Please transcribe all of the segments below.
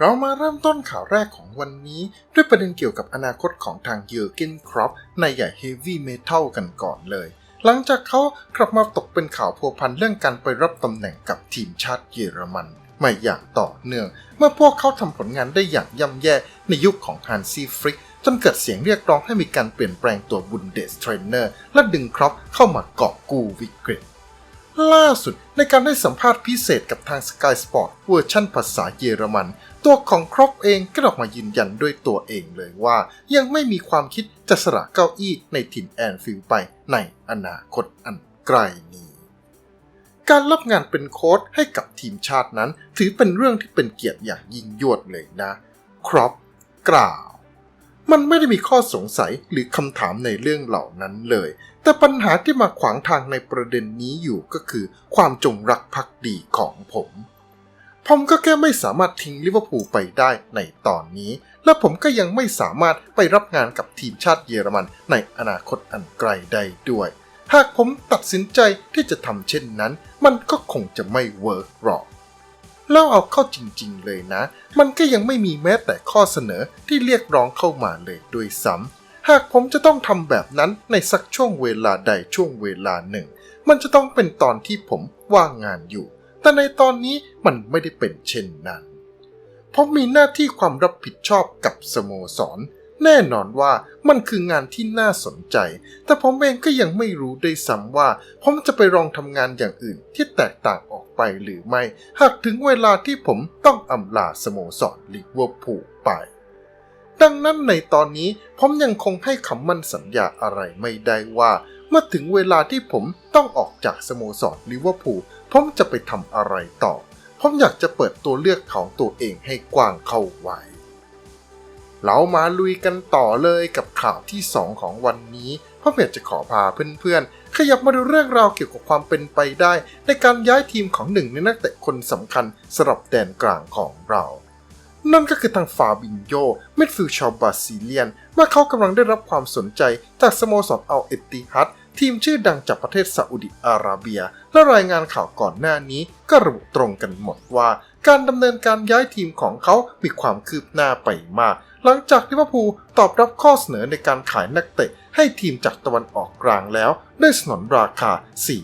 เรามาเริ่มต้นข่าวแรกของวันนี้ ด้วยประเด็นเกี่ยวกับอนาคตของทางเยอร์เกนครอปในใหญ่เฮฟวี่เมทัลกันก่อนเลย หลังจากเขากลับมาตกเป็นข่าวพัวพันเรื่องการไปรับตำแหน่งกับทีมชาติเยอรมันมาอย่างต่อเนื่อง เมื่อพวกเขาทำผลงานได้อย่างย่ำแย่ในยุคของฮันซีฟริกจนเกิดเสียงเรียกร้องให้มีการเปลี่ยนแปลงตัวบุนเดสเทรนเนอร์ และดึงครอปเข้ามาเกอบกู้วิกฤต ล่าสุดในการให้สัมภาษณ์พิเศษกับทาง Sky Sport เวอร์ชั่นภาษาเยอรมัน ตัวของครอปเองก็ออกมายืนยันด้วยตัวเองเลยว่า ยังไม่มีความคิดจะสละเก้าอี้ในถิ่นแอนฟิลด์ไปในอนาคตอันไกลนี้ การรับงานเป็นโค้ชให้กับทีมชาตินั้น ถือเป็นเรื่องที่เป็นเกียรติอย่างยิ่งยวดเลยนะ ครอปกล่าว มันไม่ได้มีข้อสงสัยหรือคำถามในเรื่องเหล่านั้นเลย แต่ปัญหาที่มาขวางทางในประเด็นนี้อยู่ก็คือ ความจงรักภักดีของผม ผมก็แค่ไม่สามารถทิ้งลิเวอร์พูลไปได้ในตอนนี้ และผมก็ยังไม่สามารถไปรับงานกับทีมชาติเยอรมันในอนาคตอันไกลได้ด้วย หากผมตัดสินใจที่จะทำเช่นนั้น มันก็คงจะไม่เวิร์กหรอก แล้วเอาเข้าจริงๆเลยนะ มันก็ยังไม่มีแม้แต่ข้อเสนอที่เรียกร้องเข้ามาเลยด้วยซ้ำหากผมจะต้องทำแบบนั้นในสักช่วงเวลาใดช่วงเวลาหนึ่ง มันจะต้องเป็นตอนที่ผมว่างงานอยู่ แต่ในตอนนี้มันไม่ได้เป็นเช่นนั้น ผมมีหน้าที่ความรับผิดชอบกับสโมสร แน่นอนว่ามันคืองานที่น่าสนใจ แต่ผมเองก็ยังไม่รู้ด้วยซ้ำว่าผมจะไปลองทำงานอย่างอื่นที่แตกต่างออกไปหรือไม่ หากถึงเวลาที่ผมต้องอำลาสโมสรลิเวอร์พูลไป ดังนั้นในตอนนี้ผมยังคงให้คำมั่นสัญญาอะไรไม่ได้ว่า เมื่อถึงเวลาที่ผมต้องออกจากสโมสรลิเวอร์พูลผมจะไปทำอะไรต่อ ผมอยากจะเปิดตัวเลือกของตัวเองให้กว้างเข้าไว้ เรามาลุยกันต่อเลยกับข่าวที่ 2 ของวันนี้เพราะอยากจะขอพาเพื่อนๆ ขยับมาดูเรื่องราวเกี่ยวกับความเป็นไปได้ ในการย้ายทีมของหนึ่งในนักเตะคนสำคัญสำหรับแดนกลางของเรา นั่นก็คือทางฟาบินโยมิดฟิลชาวบราซิเลียนเมื่อเขากำลังได้รับความสนใจจากสโมสรอัลเอตติฮัดทีมชื่อดังจากประเทศซาอุดิอาระเบีย และรายงานข่าวก่อนหน้านี้ก็ระบุตรงกันหมดว่า การดำเนินการย้ายทีมของเขามีความคืบหน้าไปมาก หลังจากลิเวอร์พูลตอบรับข้อเสนอในการขายนักเตะให้ทีมจากตะวันออกกลางแล้วด้วยสนนราคา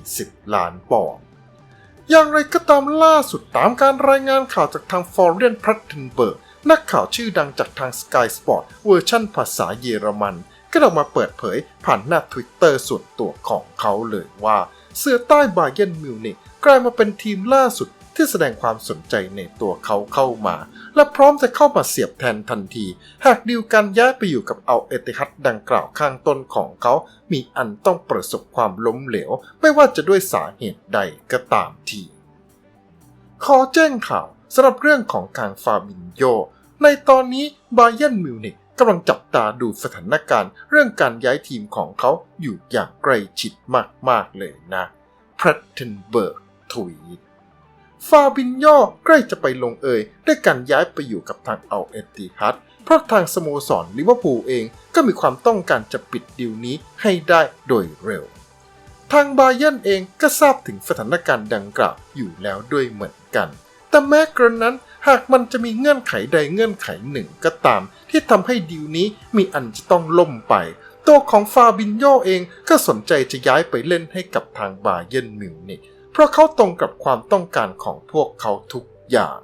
40 ล้านปอนด์อย่างไรก็ตามล่าสุดตามการรายงานข่าวจากทางฟอร์เรนพรัตเทนเบิร์กนักข่าวชื่อดังจากทาง Sky Sport เวอร์ชั่นภาษาเยอรมันก็ออกมาเปิดเผยผ่านหน้า Twitter ส่วนตัวของเขาเลยว่า เสือใต้บาเยนมิวนิกกลายมาเป็นทีมล่าสุด ที่แสดงความสนใจในตัวเขาเข้ามา และพร้อมจะเข้ามาเสียบแทนทันที หากดีลการย้ายไปอยู่กับเอาเอติฮัดดังกล่าวข้างต้นของเขา มีอันต้องประสบความล้มเหลว ไม่ว่าจะด้วยสาเหตุใดก็ตามที ขอแจ้งข่าวสำหรับเรื่องของทางฟาบินโย ในตอนนี้บาเยนมิวนิกกำลังจับตาดูสถานการณ์ เรื่องการย้ายทีมของเขาอยู่อย่างใกล้ชิดมาก ๆ เลยนะ พรัตเทนเบิร์กทวีต ฟาบินโยใกล้จะไปลงเอยด้วยการย้ายไปอยู่กับทางเอาเอติฮัดเพราะทางสโมสรลิเวอร์พูลเองก็มีความต้องการจะปิดดีลนี้ให้ได้โดยเร็ว ทางบาเยนเองก็ทราบถึงสถานการณ์ดังกล่าวอยู่แล้วด้วยเหมือนกัน แต่แม้กระนั้นหากมันจะมีเงื่อนไขใดเงื่อนไขหนึ่งก็ตาม ที่ทำให้ดีลนี้มีอันจะต้องล่มไป ตัวของฟาบินโยเองก็สนใจจะย้ายไปเล่นให้กับทางบาเยนมิวนิก เพราะเขาตรงกับความต้องการของพวกเขาทุกอย่าง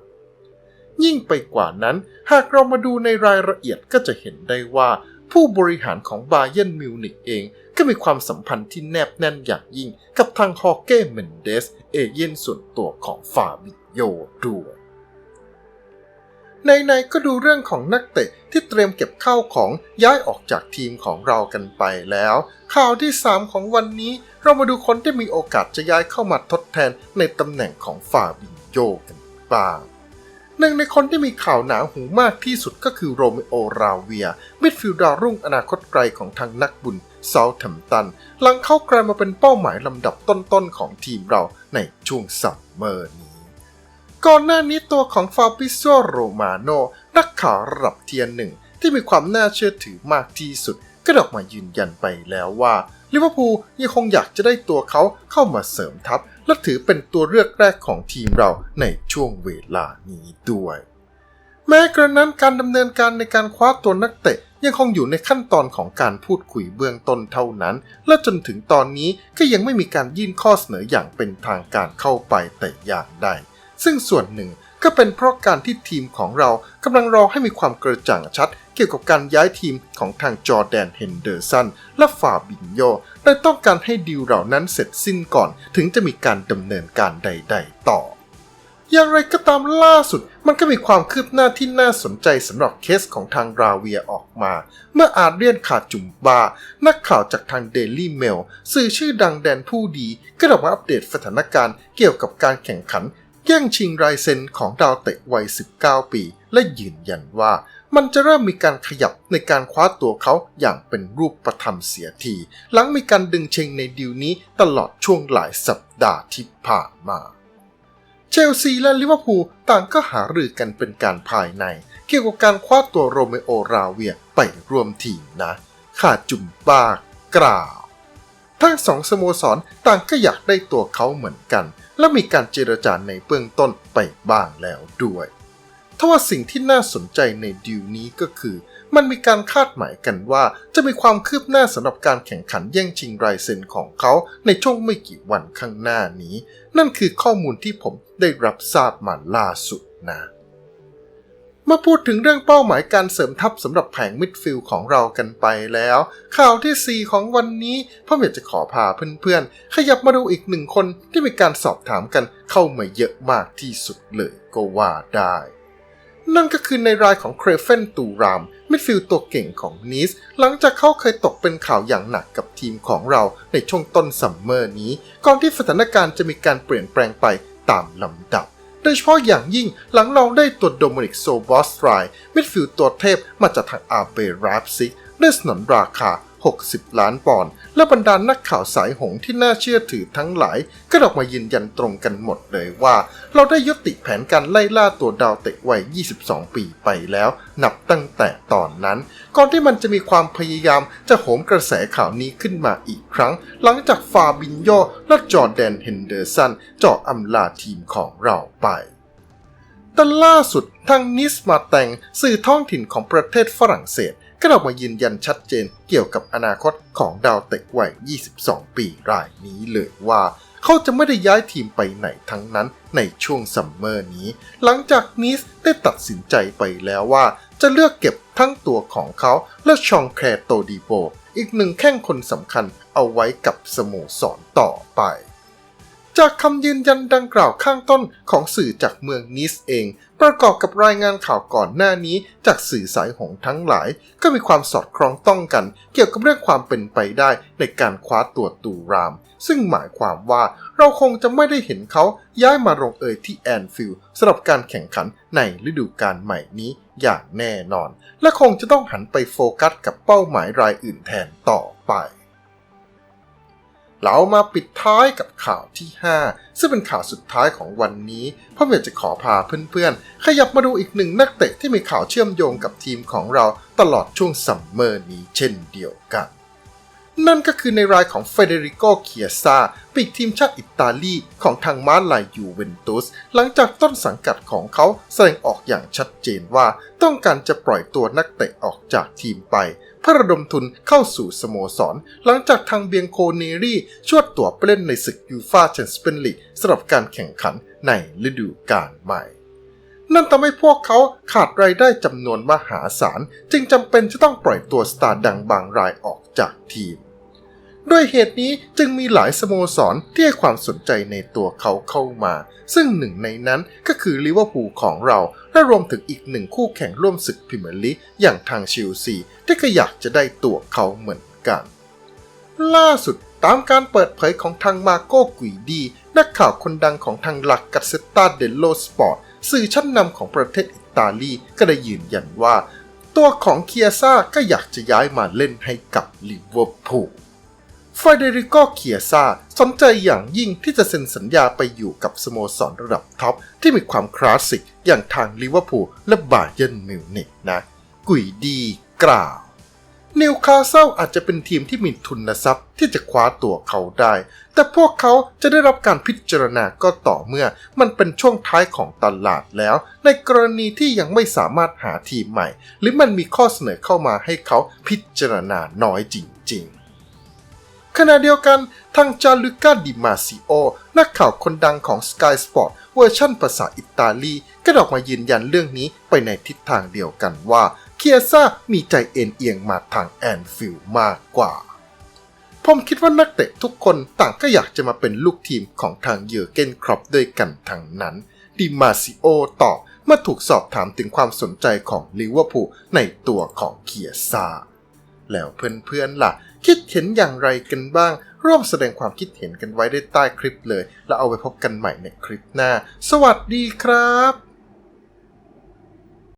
ยิ่งไปกว่านั้น หากเรามาดูในรายละเอียดก็จะเห็นได้ว่า ผู้บริหารของบาเยนมิวนิกเองก็มีความสัมพันธ์ที่แนบแน่นอย่างยิ่งกับทางฮอเก้เมนเดส เอเย่นส่วนตัวของฟาบิโยด้วยในๆก็ดูเรื่องของนักเตะที่เตรียมเก็บข้าวของย้ายออกจากทีมของเรากันไปแล้ว ข่าวที่ 3 ของวันนี้ เรามาดูคนที่มีโอกาสจะย้ายเข้ามาทดแทนในตำแหน่งของฟาบินโยกันบ้างหนึ่งในคนที่มีข่าวหนาหูมากที่สุดก็คือโรเมโอราเวีย มิดฟิลด์ดาวรุ่งอนาคตไกลของทางนักบุญเซาท์แฮมตัน หลังเข้ากลายมาเป็นเป้าหมายลำดับต้นๆของทีมเราในช่วงซัมเมอร์นี้ ก่อนหน้านี้ตัวของฟาบิโซโรมาโนนักข่าวระดับเทียนหนึ่งที่มีความน่าเชื่อถือมากที่สุด ก็ออกมายืนยันไปแล้วว่า ลิเวอร์พูลยังคงอยากจะได้ตัวเขาเข้ามาเสริมทัพ และถือเป็นตัวเลือกแรกของทีมเราในช่วงเวลานี้ด้วย แม้กระนั้นการดำเนินการในการคว้าตัวนักเตะยังคงอยู่ในขั้นตอนของการพูดคุยเบื้องต้นเท่านั้น และจนถึงตอนนี้ก็ยังไม่มีการยื่นข้อเสนออย่างเป็นทางการเข้าไปแต่อย่างใด ซึ่งส่วนหนึ่งก็เป็นเพราะการที่ทีมของเรากำลังรอให้มีความกระจ่างชัด กี่ยวกับการย้ายทีมของทางจอร์แดนเฮนเดอร์สันและฟาบินโยและต้องการให้ดีลเหล่านั้นเสร็จสิ้นก่อน ถึงจะมีการดำเนินการใด ๆ ต่อ อย่างไรก็ตามล่าสุด มันก็มีความคืบหน้าที่น่าสนใจสำหรับเคสของทางราเวียออกมา เมื่ออาเรียนขาดจุมบา นักข่าวจากทางเดลี่เมลสื่อชื่อดังแดนผู้ดี ก็ออกมาอัปเดตสถานการณ์เกี่ยวกับการแข่งขันแย่งชิงรายเซนของดาวเตะวัย 19 ปี และยืนยันว่า มันจะเริ่มมีการขยับในการคว้าตัวเขาอย่างเป็นรูปประธรรมเสียที หลังมีการดึงเชงในดีลนี้ตลอดช่วงหลายสัปดาห์ที่ผ่านมา เชลซีและลิเวอร์พูลต่างก็หารือกันเป็นการภายใน เกี่ยวกับการคว้าตัวโรเมโอราเวียไปรวมทีมนะขาดจุ่มปากกล่าวทั้งสองสโมสรต่างก็อยากได้ตัวเขาเหมือนกัน และมีการเจรจาในเบื้องต้นไปบ้างแล้วด้วย ทว่าสิ่งที่น่าสนใจในดีลนี้ก็คือ มันมีการคาดหมายกันว่าจะมีความคืบหน้าสำหรับการแข่งขันแย่งชิงรายเซ็นของเขาในช่วงไม่กี่วันข้างหน้านี้ นั่นคือข้อมูลที่ผมได้รับทราบมาล่าสุดนะมาพูดถึงเรื่องเป้าหมายการเสริมทัพสำหรับแผงมิดฟิลด์ของเรากันไปแล้ว ข่าวที่ 4 ของวันนี้พ่ออยากจะขอพาเพื่อนๆ ขยับมาดูอีกหนึ่งคนที่มีการสอบถามกันเข้ามาเยอะมากที่สุดเลยก็ว่าได้ นั่นก็คือในรายของเครเฟนตูรามมิดฟิลด์ตัวเก่งของนิสหลังจากเขาเคยตกเป็นข่าวอย่างหนักกับทีมของเราในช่วงต้นซัมเมอร์นี้ ก่อนที่สถานการณ์จะมีการเปลี่ยนแปลงไปตามลำดับ โดยเฉพาะอย่างยิ่งหลังเราได้ตัวโดมินิกโซบอสไรมิดฟิลด์ตัวเทพมาจากทางอาเบราฟซิกด้วยสนนราคา 60 ล้านปอนด์และบรรดานนักข่าวสายหงที่น่าเชื่อถือทั้งหลาย ก็ออกมายืนยันตรงกันหมดเลยว่า เราได้ยุติแผนการไล่ล่าตัวดาวเตะวัย 22 ปีไปแล้ว นับตั้งแต่ตอนนั้น ก่อนที่มันจะมีความพยายามจะโหมกระแสข่าวนี้ขึ้นมาอีกครั้ง หลังจากฟาบินโยและจอร์แดนเฮนเดอร์สันเจาะอำลาทีมของเราไปแต่ล่าสุดทางนิสมาแตงสื่อท้องถิ่นของประเทศฝรั่งเศส ก็ออกมายืนยันชัดเจนเกี่ยวกับอนาคตของดาวเตะวัย 22 ปีรายนี้เลยว่า เขาจะไม่ได้ย้ายทีมไปไหนทั้งนั้นในช่วงซัมเมอร์นี้ หลังจากนิสได้ตัดสินใจไปแล้วว่า จะเลือกเก็บทั้งตัวของเขาและชองแครโตดีโบ อีกหนึ่งแข้งคนสำคัญเอาไว้กับสโมสรต่อไป จากคำยืนยันดังกล่าวข้างต้นของสื่อจากเมืองนิสเอง ประกอบกับรายงานข่าวก่อนหน้านี้จากสื่อสายหงทั้งหลาย ก็มีความสอดคล้องต้องกัน เกี่ยวกับเรื่องความเป็นไปได้ในการคว้าตัวตูราม ซึ่งหมายความว่าเราคงจะไม่ได้เห็นเขาย้ายมาลงเอยที่แอนฟิลด์สำหรับการแข่งขันในฤดูกาลใหม่นี้อย่างแน่นอน และคงจะต้องหันไปโฟกัสกับเป้าหมายรายอื่นแทนต่อไป เรามาปิดท้ายกับข่าวที่ 5 ซึ่งเป็นข่าวสุดท้ายของวันนี้พ่อเมียจะขอพาเพื่อนๆ ขยับมาดูอีกหนึ่งนักเตะที่มีข่าวเชื่อมโยงกับทีมของเราตลอดช่วงซัมเมอร์นี้เช่นเดียวกัน นั่นก็คือในรายของเฟเดริโกเคียซาปีกทีมชาติอิตาลีของทางม้าลายยูเวนตุส หลังจากต้นสังกัดของเขาแสดงออกอย่างชัดเจนว่า ต้องการจะปล่อยตัวนักเตะออกจากทีมไปเพื่อระดมทุนเข้าสู่สโมสร หลังจากทางเบียงโคเนรี่ชวดตัวไปเล่นในศึกยูฟาแชมเปี้ยนลีกสำหรับการแข่งขันในฤดูกาลใหม่นั่นทำให้พวกเขาขาดรายได้จำนวนมหาศาล จึงจำเป็นจะต้องปล่อยตัวสตาร์ดังบางรายออกจากทีม ด้วยเหตุนี้จึงมีหลายสโมสรที่ให้ความสนใจในตัวเขาเข้ามา ซึ่งหนึ่งในนั้นก็คือลิเวอร์พูลของเรา และรวมถึงอีกหนึ่งคู่แข่งร่วมศึกพรีเมียร์ลีกอย่างทางเชลซีที่ก็อยากจะได้ตัวเขาเหมือนกัน ล่าสุดตามการเปิดเผยของทางมาโกกุยดี นักข่าวคนดังของทางหลักกัสเซตาเดลโลสปอร์ตสื่อชั้นนำของประเทศอิตาลีก็ได้ยืนยันว่า ตัวของเคียซ่าก็อยากจะย้ายมาเล่นให้กับลิเวอร์พูล เฟเดริโกเคียซาสนใจอย่างยิ่งที่จะเซ็นสัญญาไปอยู่กับสโมสรระดับท็อปที่มีความคลาสสิกอย่างทางลิเวอร์พูลและบาเยิร์นมิวนิกนะ กุยดีกล่าวนิวคาสเซิลอาจจะเป็นทีมที่มีทุนทรัพย์ที่จะคว้าตัวเขาได้ แต่พวกเขาจะได้รับการพิจารณาก็ต่อเมื่อ มันเป็นช่วงท้ายของตลาดแล้ว ในกรณีที่ยังไม่สามารถหาทีมใหม่ หรือมันมีข้อเสนอเข้ามาให้เขาพิจารณาน้อยจริง ๆ ขณะเดียวกันทางจาลุก้าดิมาซิโอ นักข่าวคนดังของ Sky Sport เวอร์ชั่นภาษาอิตาลีก็ออกมายืนยันเรื่องนี้ไปในทิศทางเดียวกันว่าเคียซ่ามีใจเอ็นเอียงมาทางแอนฟิลมากกว่าผมคิดว่านักเตะทุกคนต่างก็อยากจะมาเป็นลูกทีมของทางเยอเกนครอปด้วยกันทั้งนั้น ดิมาซิโอตอบเมื่อถูกสอบถามถึงความสนใจของลิเวอร์พูลในตัวของเคียซ่าแล้วเพื่อนๆล่ะ คิดเห็นอย่างไรกันบ้าง ร่วมแสดงความคิดเห็นกันไว้ได้ใต้คลิปเลย แล้วเอาไปพบกันใหม่ในคลิปหน้า สวัสดีครับ